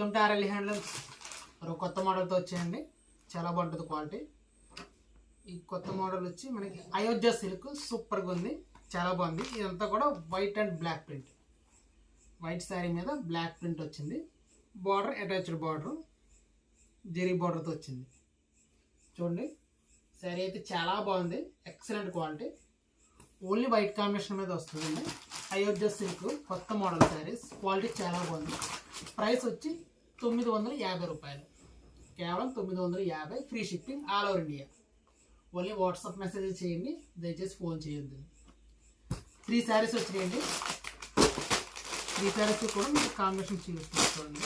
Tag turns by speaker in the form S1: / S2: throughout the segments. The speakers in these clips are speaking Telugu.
S1: వెల్కమ్ టు ఆర్ఎల్ హ్యాండ్లూమ్స్ మరో కొత్త మోడల్తో వచ్చేయండి. చాలా బాగుంటుంది క్వాలిటీ. ఈ కొత్త మోడల్ వచ్చి మనకి అయోధ్య సిల్క్ సూపర్గా ఉంది. చాలా బాగుంది. ఇదంతా కూడా white and black print. White sari మీద బ్లాక్ ప్రింట్ వచ్చింది. బార్డర్ అటాచ్డ్ బార్డర్ జెరీ బార్డర్తో వచ్చింది. చూడండి. శారీ అయితే చాలా బాగుంది. Excellent quality. Only white combination మీద వస్తుందండి. అయోధ్య సిల్క్ కొత్త మోడల్ శారీస్. క్వాలిటీ చాలా బాగుంది. ప్రైస్ వచ్చి తొమ్మిది వందల యాభై రూపాయలు. కేవలం తొమ్మిది వందల యాభై free shipping all over India. Only WhatsApp message చేయండి దయచేసి ఫోన్ చేయండి త్రీ శారీస్ వచ్చినాయండి. త్రీ శారీస్ కూడా మీకు కాంబినేషన్ చూపిస్తాను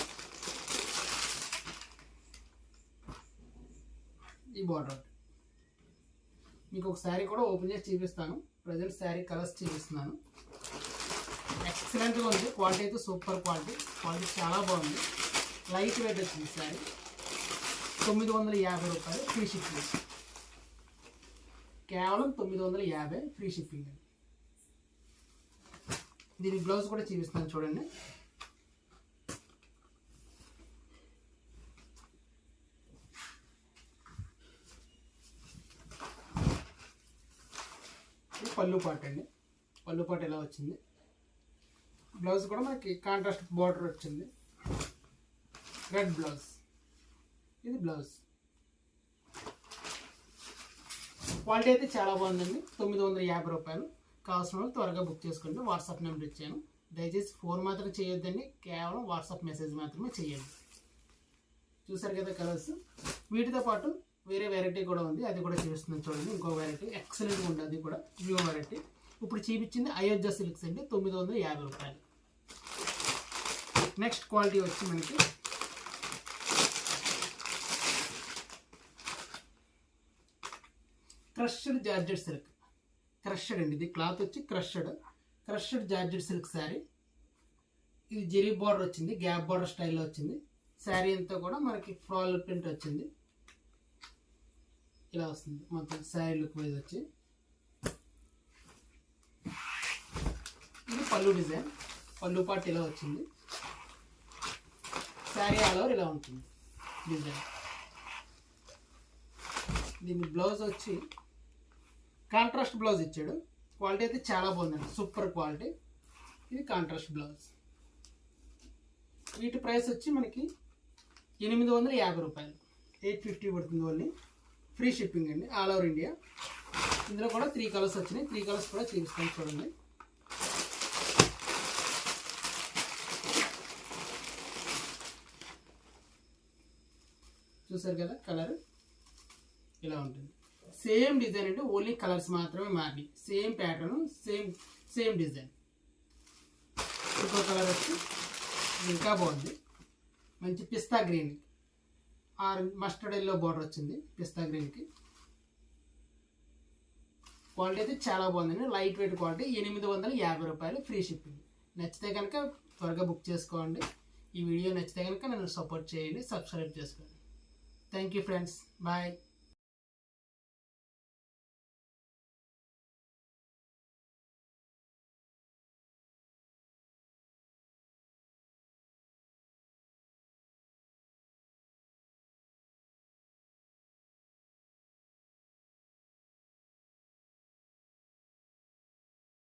S1: ఈ బార్డర్. మీకు ఒక శారీ కూడా ఓపెన్ చేసి చూపిస్తాను. ప్రజెంట్ శారీ కలర్స్ చూపిస్తున్నాను. ఎక్సలెంట్గా ఉంది. క్వాలిటీ అయితే సూపర్ క్వాలిటీ. క్వాలిటీ చాలా బాగుంది. లైట్ వెయిట్ వచ్చింది సారీ. తొమ్మిది వందల యాభై రూపాయలు ఫ్రీ షిప్పింగ్. కేవలం తొమ్మిది వందల యాభై ఫ్రీ షిప్పింగ్. అండి దీని బ్లౌజ్ కూడా చూపిస్తాను చూడండి. పళ్ళు పాట అండి. పళ్ళు పాట ఎలా వచ్చింది? బ్లౌజ్ కూడా మనకి కాంట్రాస్ట్ బార్డర్ వచ్చింది. రెడ్ బ్లౌజ్ ఇది బ్లౌజ్ క్వాలిటీ అయితే చాలా బాగుందండి. తొమ్మిది వందల యాభై రూపాయలు. కావాల్సిన వాళ్ళు త్వరగా బుక్ చేసుకోండి. వాట్సాప్ నెంబర్ ఇచ్చాను. దయచేసి ఫోన్ మాత్రం చేయొద్దండి. కేవలం వాట్సాప్ మెసేజ్ మాత్రమే చేయండి. చూసారు కదా కలర్స్ వీటితో పాటు వేరే వెరైటీ కూడా ఉంది. అది కూడా చూపిస్తున్నాను చూడండి. ఇంకో వెరైటీ ఎక్సలెంట్గా ఉంది. అది కూడా న్యూ వెరైటీ ఇప్పుడు చూపించింది అయోధ్య సిల్క్స్ అండి. తొమ్మిది వందల యాభై రూపాయలు. నెక్స్ట్ క్వాలిటీ వచ్చి మనకి క్రష్డ్ జార్జెట్ సిల్క్. క్రష్డ్ అండి ఇది క్లాత్ వచ్చి crushed. Crushed georgette silk sari. ఇది జెరీ బార్డర్ వచ్చింది గ్యాప్ బార్డర్ స్టైల్లో వచ్చింది. శారీ అంతా కూడా మనకి ఫ్రాల్ ప్రింట్ వచ్చింది. ఇలా వస్తుంది మొత్తం శారీ లుక్ వైజ్ వచ్చి. ఇది పళ్ళు డిజైన్ పళ్ళు పాటు ఇలా వచ్చింది. శారీ ఆల్ ఓవర్ ఇలా ఉంటుంది డిజైన్. దీని బ్లౌజ్ వచ్చి కాంట్రాస్ట్ బ్లౌజ్ ఇచ్చాడు. క్వాలిటీ అయితే చాలా బాగుందండి. Super quality. ఇది కాంట్రాస్ట్ బ్లౌజ్. వీటి ప్రైస్ వచ్చి మనకి ఎనిమిది వందల యాభై రూపాయలు. ఎయిట్ ఫిఫ్టీ పడుతుంది ఓన్లీ. ఫ్రీ షిప్పింగ్ అండి. All over India. ఇందులో కూడా త్రీ కలర్స్ వచ్చినాయి. త్రీ కలర్స్ కూడా చూపిస్తాను చూడండి. చూసారు కదా కలర్? ఇలా ఉంటుంది. సేమ్ డిజైన్ అంటే ఓన్లీ కలర్స్ మాత్రమే మారినాయి same pattern same same design. ఇంకో కలర్ వచ్చి ఇంకా బాగుంది. మంచి pista green. Orange mustard yellow border వచ్చింది పిస్తా గ్రీన్కి. క్వాలిటీ అయితే చాలా బాగుందండి. లైట్ వెయిట్ క్వాలిటీ ఎనిమిది వందల యాభై రూపాయలు ఫ్రీ షిప్పింగ్. నచ్చితే కనుక త్వరగా బుక్ చేసుకోండి. ఈ వీడియో నచ్చితే కనుక నన్ను సపోర్ట్ చేయండి సబ్స్క్రైబ్ చేసుకోండి. Thank you friends. బాయ్.